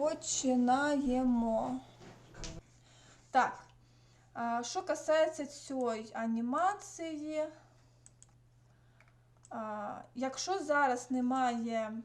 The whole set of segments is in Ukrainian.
Починаємо. Так. Що касається цієї анімації, якщо зараз немає,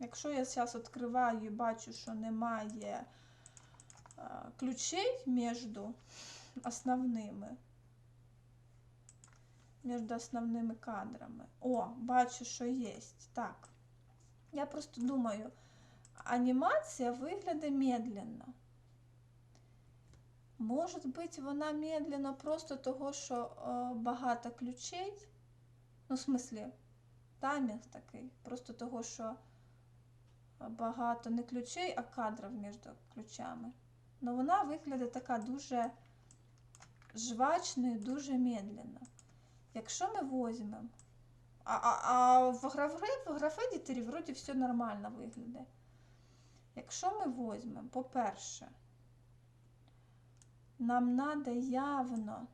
якщо я зараз відкриваю і бачу, що немає ключей між основними, між основними кадрами. О, бачу, що є. Так. Я просто думаю, анімація виглядає медленно. Може бути, вона медленно просто того, що е, багато ключей. Ну, в смислі, таймінг такий. Просто того, що багато не ключей, а кадрів між ключами. Ну вона виглядає така дуже жвачно і дуже медленно. Якщо ми візьмемо. А, а, а в графе, в графедітері вроді все нормально виглядає. Якщо ми візьмемо, по-перше, нам надо явно,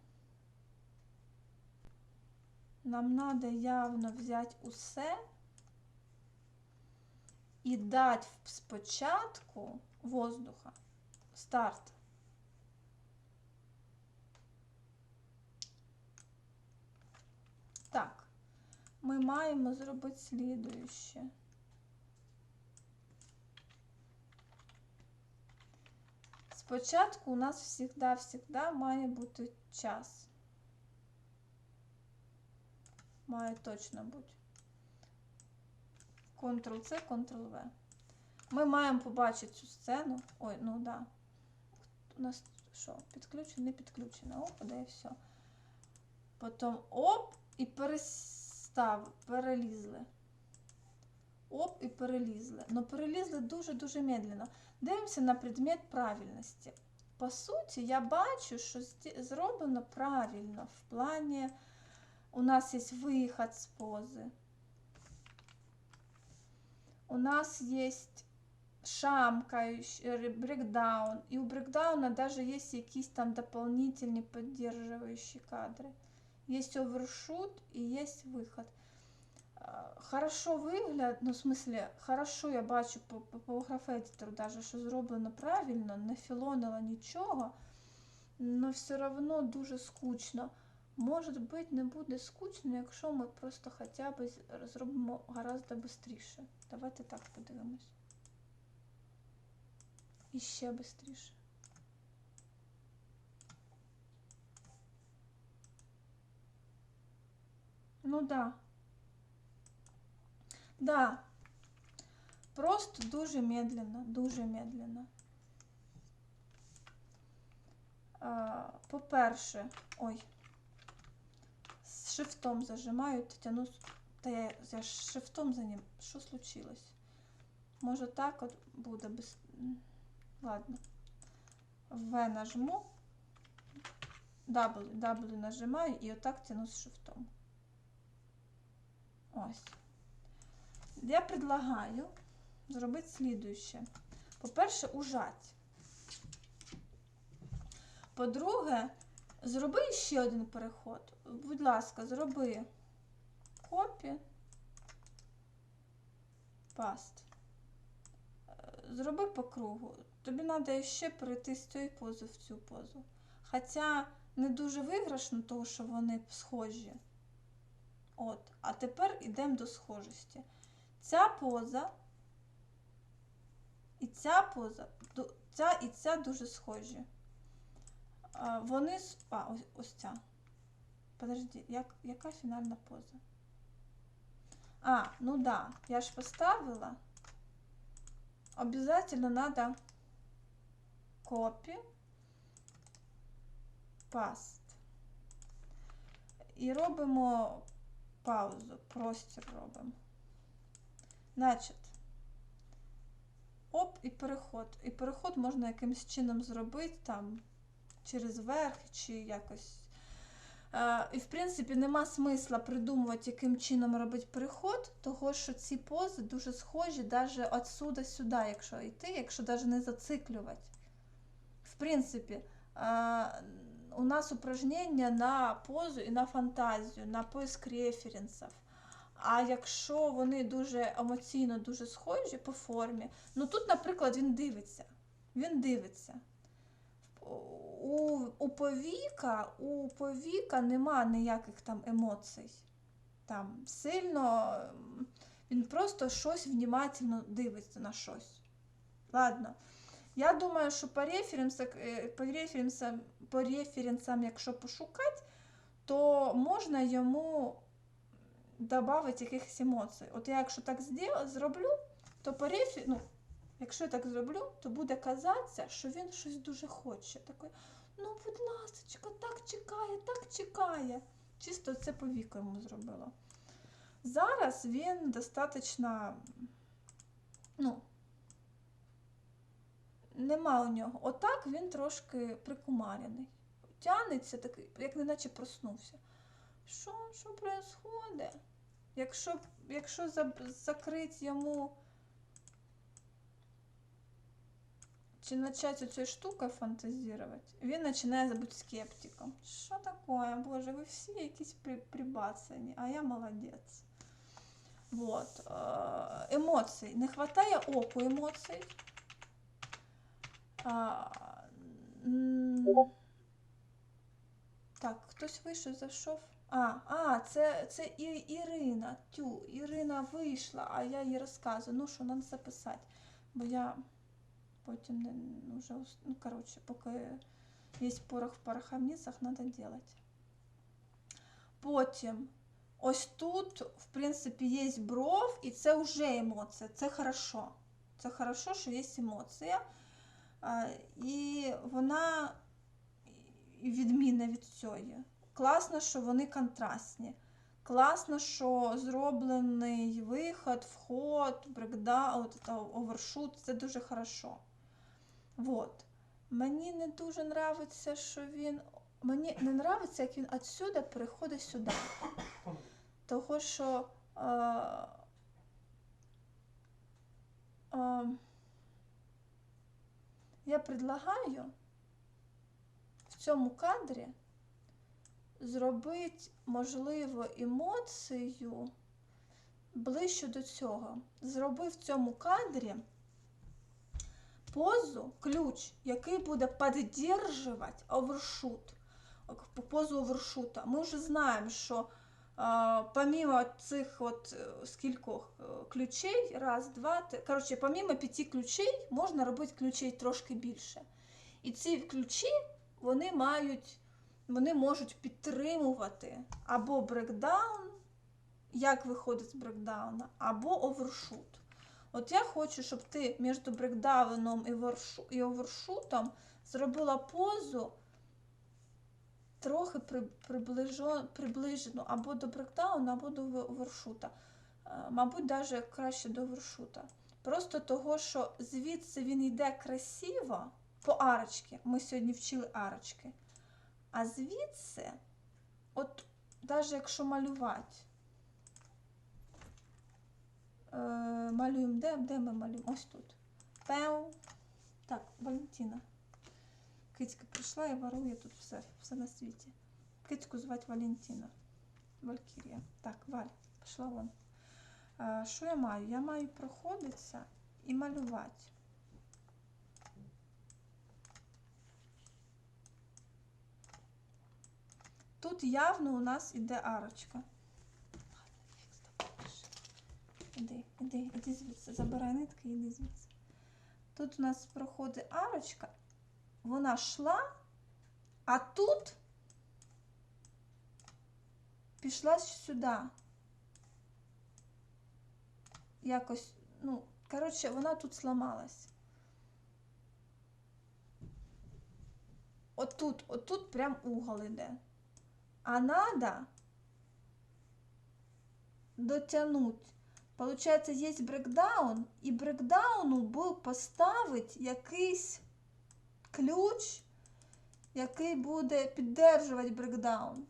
нам надо явно взяти усе і дати спочатку воздуха. Старт. Так, ми маємо зробити слідуюче. Спочатку у нас завжди-всегда має бути час. Має точно бути. Ctrl-C, Ctrl-V. Ми маємо побачити цю сцену. Ой, ну да. У нас що? Підключено, не підключено. Оп, да і все. Потім оп, і перестав, перелізли. Оп, і перелізли. Но перелізли дуже-дуже медленно. Дивимося на предмет правильності. По суті, я бачу, що зроблено правильно. В плані у нас є виход з пози. У нас есть шамкающий брекдаун. И у брекдауна даже есть якісь там дополнительные поддерживающие кадры. Есть овершут и есть выход. Хорошо вигляд, ну, в смысле, хорошо я бачу по, по, по графедітору даже, що зроблено правильно, не філонила нічого, але все одно дуже скучно. Може бути, не буде скучно, якщо ми просто хоча б зробимо гораздо швидше. Давайте так подивимось. І ще швидше. Ну да. Да. Просто дуже медленно, дуже медленно. По-перше, ой, з шифтом зажимаю, тяну, та я, я ж шифтом за ним. Що случилось? Може так от буде без. Ладно. В нажму, W, W нажимаю і отак тяну з шифтом. Ось. Я предлагаю зробити слідуюче. По-перше, ужать. По-друге, зроби ще один переход. Будь ласка, зроби копі, паст. Зроби по кругу. Тобі треба ще перейти з цієї пози в цю позу. Хоча не дуже виграшно, тому що вони схожі. От. А тепер йдемо до схожості. Ця поза і ця поза, ця і ця дуже схожі. Вони. А, ось, ось ця. Подожди, як, яка фінальна поза? А, ну да, я ж поставила. Обязательно надо копі, паст. І робимо паузу, простір робимо. Значить, оп, і переход. І переход можна якимось чином зробити там через верх чи якось. Е, і, в принципі, нема смисла придумувати, яким чином робити переход, того що ці пози дуже схожі навіть отсюда сюди, якщо йти, якщо навіть не зациклювати. В принципі, е, у нас упражнення на позу і на фантазію, на поиск референсів. А якщо вони дуже емоційно дуже схожі по формі, ну тут, наприклад, він дивиться. Він дивиться. У, у повіка, у повіка нема ніяких там емоцій. Там сильно він просто щось внімательно дивиться на щось. Ладно. Я думаю, що по референсам, по референсам, по референсам якщо пошукати, то можна йому додати якихось емоцій. От я якщо так зроблю, то по рефі... ну, якщо я так зроблю, то буде казатися, що він щось дуже хоче. Такий, ну, будь ласочка, так чекає, так чекає. Чисто це по віку йому зробило. Зараз він достатньо, ну, нема у нього. Отак він трошки прикумарений. Тянеться такий, як неначе проснувся. Що, що происходить? Якщо, якщо заб- закрити йому чи почати цією штукою фантазувати, він починає бути скептиком. Що таке? Боже, ви всі якісь при, прибацані, а я молодець. Вот. Е, Емоцій. Не вистачає оку емоцій. А, м, так, хтось вийшов, зайшов. А, а, це, це І, Ірина. Тю, Ірина вийшла, а я їй розказую. Ну що, треба записати. Бо я потім не ну, вже, ну, коротше, поки є порох в пороховницях, треба робити. Потім, ось тут, в принципі, є бров, і це вже емоція. Це хорошо. Це хорошо, що є емоція. І вона відмінна від цієї. Класно, що вони контрастні. Класно, що зроблений виход, вход, це овершут, це дуже хорошо. Вот. Мені не дуже нравиться, що він. Мені не нравиться, як він отсюда переходить сюди. Того, що. Е, е, я предлагаю в цьому кадрі зробити, можливо, емоцію ближче до цього. Зроби в цьому кадрі позу, ключ, який буде підтримувати овершут. Позу овершута. Ми вже знаємо, що помимо цих от е, скількох е, ключей, раз, два, три, коротше, помимо п'яти ключей, можна робити ключей трошки більше. І ці ключі, вони мають, вони можуть підтримувати або брекдаун, як виходить з брекдауна, або овершут. От я хочу, щоб ти між брекдауном і, овершутом зробила позу трохи приближену або до брекдауна, або до овершута. Е, Мабуть, навіть краще до овершута. Просто того, що звідси він йде красиво по арочці. Ми сьогодні вчили арочки. А звідси, от навіть якщо малювати, е, малюємо, де, де ми малюємо? Ось тут. Пеу. Так, Валентина. Кицька прийшла і ворує тут все, все на світі. Кицьку звати Валентина. Валькірія. Так, Валь, пішла вон. Е, Що я маю? Я маю проходитися і малювати. Тут явно у нас іде арочка. Іди, іди, іди звідси, забирай нитки іди звідси. Тут у нас проходить арочка, вона йшла, а тут пішла сюди. Якось, ну, коротше, вона тут зламалась. Отут, отут прям угол іде. А надо дотянуть. Получається, є брекдаун, і брекдауну був поставити якийсь ключ, який буде піддержувати брекдаун.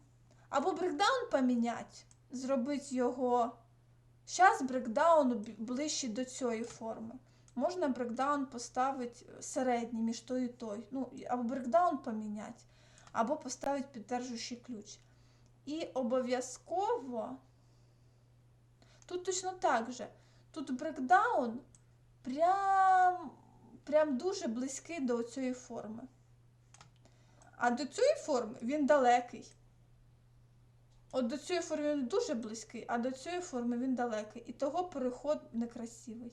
Або брекдаун поміняти, зробити його. Зараз брекдаун ближче до цієї форми. Можна брекдаун поставити середній між той і той. Ну, або брекдаун поміняти, або поставити піддержуючий ключ. І обов'язково Тут точно так же. Тут брекдаун прям, прям дуже близький до цієї форми. А до цієї форми він далекий. От до цієї форми він дуже близький, а до цієї форми він далекий. І того переход некрасивий.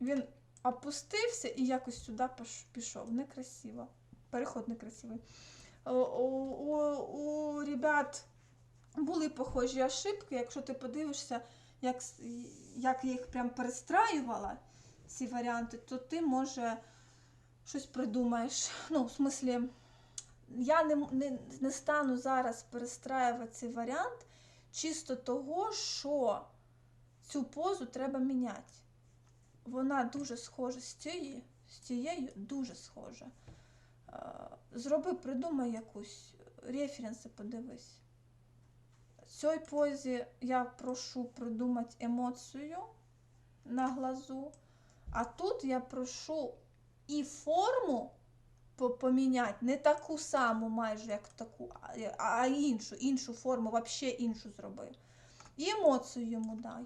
Він опустився і якось сюди пішов. Некрасиво. Переход некрасивий. У, у, у, у ребят були похожі ошибки. Якщо ти подивишся, як, як я їх прям перестраювала, ці варіанти, то ти може щось придумаєш. Ну, в смислі, я не, не, не стану зараз перестраювати цей варіант чисто того, що цю позу треба міняти. Вона дуже схожа з цією, з цією дуже схожа. Е, Зроби, придумай якусь референси, подивись. В цій позі я прошу придумати емоцію на глазу, а тут я прошу і форму поміняти, не таку саму майже, як таку, а- іншу, іншу форму, взагалі іншу зроби. І емоцію йому дай.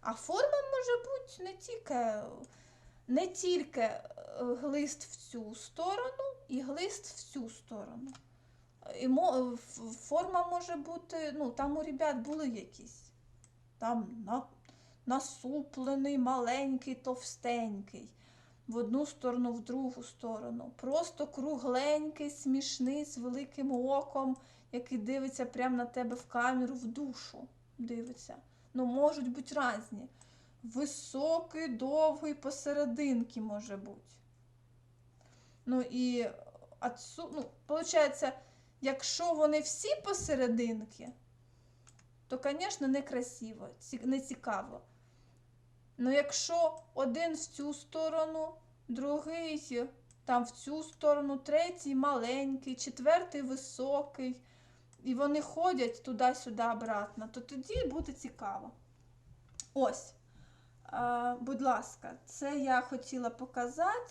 А форма може бути не тільки, не тільки е, глист в цю сторону і глист в цю сторону. Емо, ф- форма може бути, ну там у ребят були якісь. Там на, насуплений, маленький, товстенький. В одну сторону, в другу сторону. Просто кругленький, смішний, з великим оком, який дивиться прямо на тебе в камеру, в душу дивиться. Ну, можуть бути різні. Високий, довгий, посерединки може бути. Ну і отсу, ну, виходить, якщо вони всі посерединки, то, звісно, некрасиво, ці- не цікаво. Ну, якщо один в цю сторону, другий там в цю сторону, третій маленький, четвертий високий, і вони ходять туди-сюди обратно, то тоді буде цікаво. Ось, будь ласка, це я хотіла показати.